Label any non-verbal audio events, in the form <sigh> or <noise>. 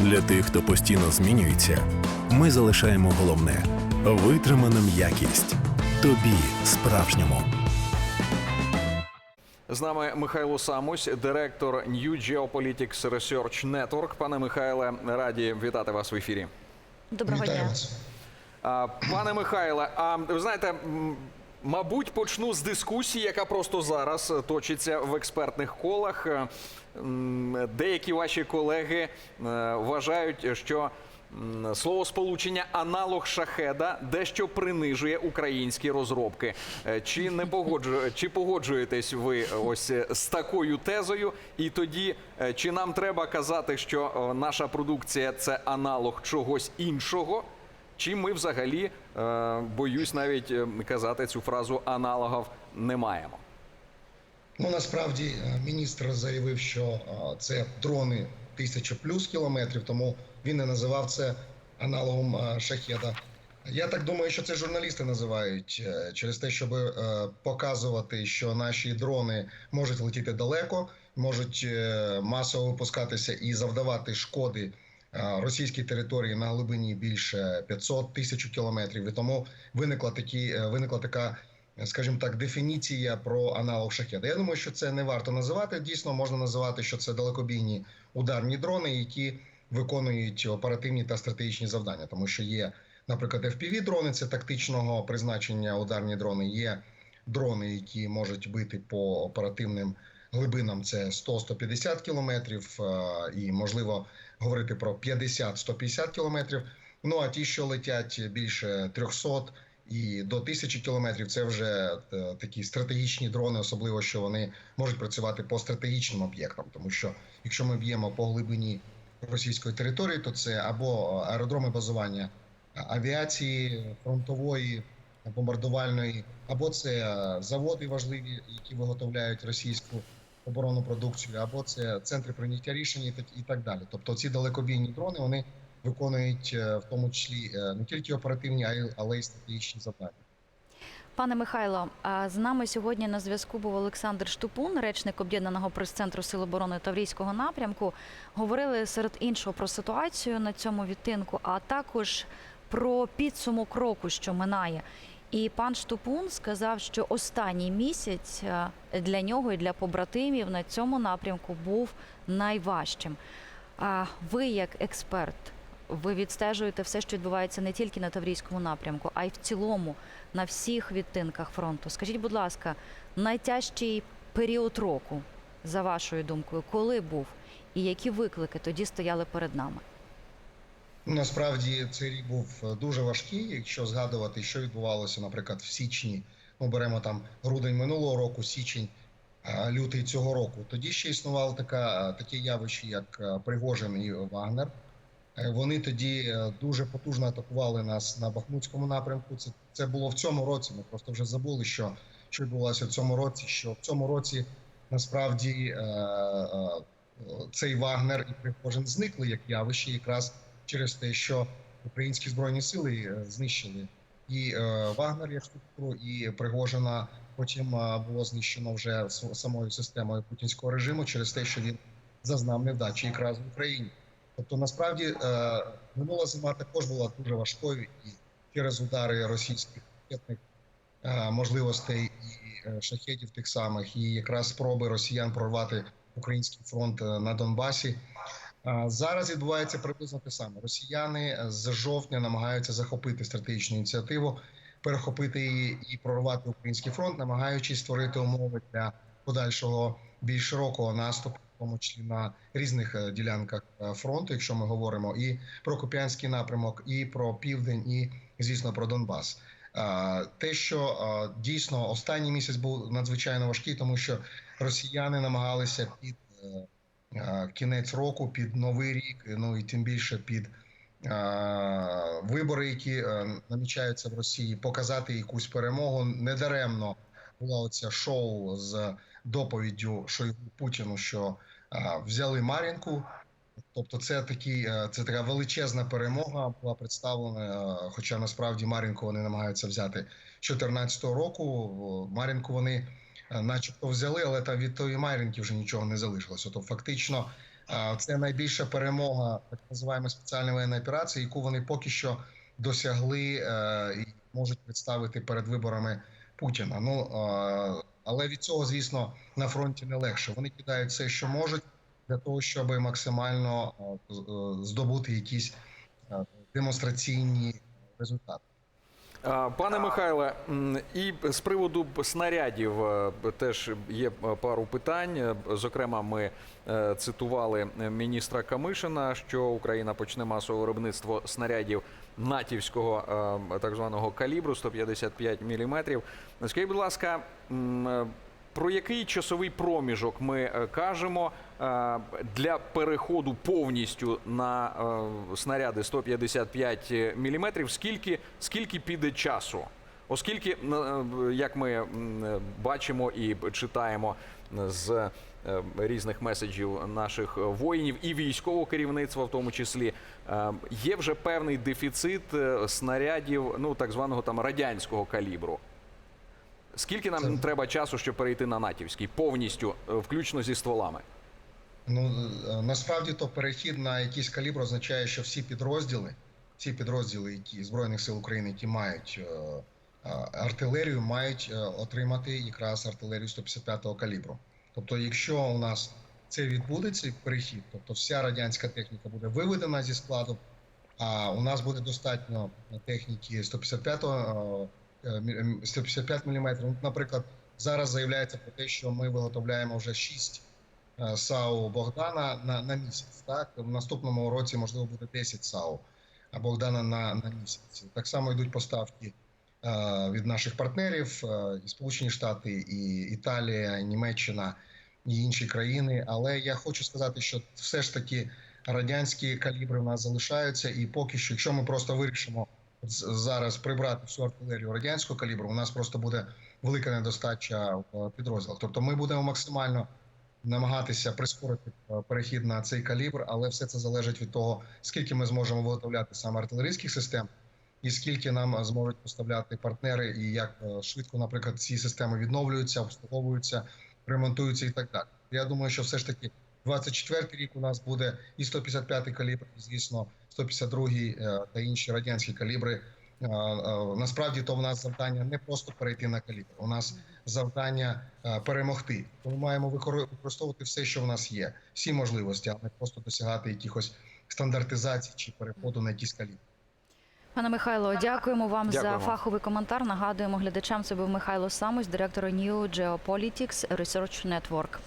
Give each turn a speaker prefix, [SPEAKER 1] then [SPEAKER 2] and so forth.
[SPEAKER 1] Для тих, хто постійно змінюється, ми залишаємо головне витримана м'якість. Тобі справжньому.
[SPEAKER 2] З нами Михайло Самусь, директор New Geopolitics Research Network. Пане Михайле, раді вітати вас в ефірі.
[SPEAKER 3] Доброго
[SPEAKER 4] Вітаю
[SPEAKER 3] дня.
[SPEAKER 4] вас.
[SPEAKER 2] Пане Михайле, а ви знаєте, мабуть, почну з дискусії, яка просто зараз е, точиться в експертних колах. Е, Деякі ваші колеги е, вважають, що м, словосполучення аналог шахеда дещо принижує українські розробки. Чи не погоджу, <laughs> чи погоджуєтесь ви ось з такою тезою? І тоді чи нам треба казати, що наша продукція це аналог чогось іншого? Чи ми взагалі, е, боюсь навіть е, казати цю фразу аналогів не маємо?
[SPEAKER 4] Ну насправді е, міністр заявив, що це дрони тисяча плюс кілометрів, тому він не називав це аналогом шахеда. Я так думаю, що це журналісти називають через те, щоб показувати, що наші дрони можуть летіти далеко, можуть масово випускатися і завдавати шкоди російській території на глибині більше 500 тисяч кілометрів. І тому виникла такі е, виникла така скажімо так, дефініція про аналог шахеда. Я думаю, що це не варто називати. Дійсно, можна називати, що це далекобійні ударні дрони, які виконують оперативні та стратегічні завдання, тому що є, наприклад, fpv дрони це тактичного призначення ударні дрони. Є дрони, які можуть бити по оперативним глибинам. Це 100-150 кілометрів, е, і можливо говорити про 50-150 кілометрів. Ну а ті, що летять більше 300 і до тисячі кілометрів, це вже е, такі стратегічні дрони, особливо що вони можуть працювати по стратегічним об'єктам. Тому що якщо ми б'ємо по глибині російської території, то це або аеродроми базування авіації фронтової, бомбардувальної, або це е, заводи важливі, які виготовляють російську оборонну продукцію, або це центри прийняття рішень і так далі. Тобто ці далекобійні дрони вони виконують е, в тому числі е, не тільки оперативні, але й стратегічні завдання.
[SPEAKER 3] Пане Михайло, з нами сьогодні на зв'язку був Олександр Штупун, речник об'єднаного прес-центру Сил оборони Таврійського напрямку. Говорили серед іншого про ситуацію на цьому відтинку, а також про підсумок року, що минає. І пан Штупун сказав, що останній місяць е, для нього і для побратимів на цьому напрямку був найважчим. А ви, як експерт, ви відстежуєте все, що відбувається не тільки на Таврійському напрямку, а й в цілому на всіх відтинках фронту. Скажіть, будь ласка, найтяжчий період року, за вашою думкою, коли був і які виклики тоді стояли перед нами?
[SPEAKER 4] Насправді цей рік був е, дуже важкий. Якщо згадувати, що відбувалося, наприклад, в січні, ми беремо там грудень минулого року, січень, е, лютий цього року. Тоді ще існувало така таке явище, як е, Пригожин і Вагнер. Е, Вони тоді е, дуже потужно атакували нас на Бахмутському напрямку. Це це було в цьому році. Ми просто вже забули, що, що відбулося в цьому році. Що в цьому році насправді е, е, цей Вагнер і Пригожин зникли як явище, якраз через те, що українські збройні сили е, знищили і е, Вагнер як структуру, і Пригожина. Потім е, було знищено вже самою системою путінського режиму через те, що він зазнав невдачі якраз в Україні. Тобто, насправді минула зима також була дуже важкою і через удари російських ракетних можливостей і шахетів тих самих, і якраз спроби росіян прорвати український фронт на Донбасі. Зараз відбувається приблизно те саме. Росіяни з жовтня намагаються захопити стратегічну ініціативу, перехопити її і прорвати український фронт, намагаючись створити умови для подальшого більш широкого наступу, в тому числі на різних е, ділянках е, фронту, якщо ми говоримо і про Куп'янський напрямок, і про південь, і звісно про Донбас. Те, що дійсно останній місяць був надзвичайно важкий, тому що росіяни намагалися під е, е, кінець року, під новий рік, ну і тим більше під вибори, які намічаються в Росії, показати якусь перемогу. Недаремно була оця шоу з доповіддю Шойгу Путіну, що взяли Мар'їнку. Тобто, це такі, е, це така величезна перемога була представлена. е, Хоча насправді Мар'їнку вони намагаються взяти з 2014 року. Мар'їнку вони начебто взяли, але там від тої Мар'їнки вже нічого не залишилося. Тобто, фактично, Це найбільша перемога так називаємо спеціальної воєнної операції, яку вони поки що досягли е, і можуть представити перед виборами Путіна. Ну е, але від цього, звісно, на фронті не легше. Вони кидають все, що можуть, для того, щоб максимально е, е, здобути якісь е, демонстраційні результати.
[SPEAKER 2] Пане Михайле, і з приводу снарядів е, теж є е, пару питань. Е, Зокрема, ми цитували міністра Камишина, що Україна почне масове виробництво снарядів натівського так званого калібру 155 мм. Скажіть, будь ласка, про який часовий проміжок ми е, кажемо е, для переходу повністю на е, снаряди 155 мм? Скільки, скільки піде часу? Оскільки, як ми бачимо і читаємо з різних меседжів наших воїнів і військового керівництва, в тому числі, є вже певний дефіцит снарядів, ну так званого там радянського калібру. Скільки нам
[SPEAKER 4] Це-
[SPEAKER 2] треба часу, щоб перейти на натівський повністю, е, включно зі стволами?
[SPEAKER 4] Ну е, насправді то перехід на якийсь калібр означає, що всі підрозділи, всі підрозділи, які збройних сил України, які мають е, артилерію, мають е, отримати якраз артилерію 155-го калібру. Тобто, якщо у нас це відбудеться перехід, тобто вся радянська техніка буде виведена зі складу, а у нас буде достатньо техніки 155-го, е, е, мі- 155 мм. Ну, Наприклад, зараз заявляється про те, що ми виготовляємо вже 6 е, САУ Богдана на, на місяць. Так в наступному році можливо буде 10 САУ Богдана на, на місяць. Так само йдуть поставки е, від наших партнерів, е, і Сполучені Штати, і Італія, Німеччина і інші країни. Але я хочу сказати, що все ж таки радянські калібри в нас залишаються, і поки що, якщо ми просто вирішимо зараз прибрати всю артилерію радянського калібру, у нас просто буде велика недостача в підрозділах. Тобто, ми будемо максимально намагатися прискорити е, перехід на цей калібр, але все це залежить від того, скільки ми зможемо виготовляти саме артилерійських систем, і скільки нам е, зможуть поставляти партнери, і як е, швидко, наприклад, ці системи відновлюються, обслуговуються, ремонтуються і так далі. Я думаю, що все ж таки 24 рік у нас буде і 155 калібр, і звісно, 152 е, та інші радянські калібри. Е, е, Насправді то в нас завдання не просто перейти на калібр. У нас завдання перемогти. Ми маємо використовувати все, що в нас є, всі можливості, а не просто досягати якихось стандартизацій чи переходу на якісь калібр.
[SPEAKER 3] Пане Михайло, дякуємо вам
[SPEAKER 2] Дякуємо.
[SPEAKER 3] за фаховий коментар. Нагадуємо глядачам, це був Михайло Самось, директор New Geopolitics Research Network.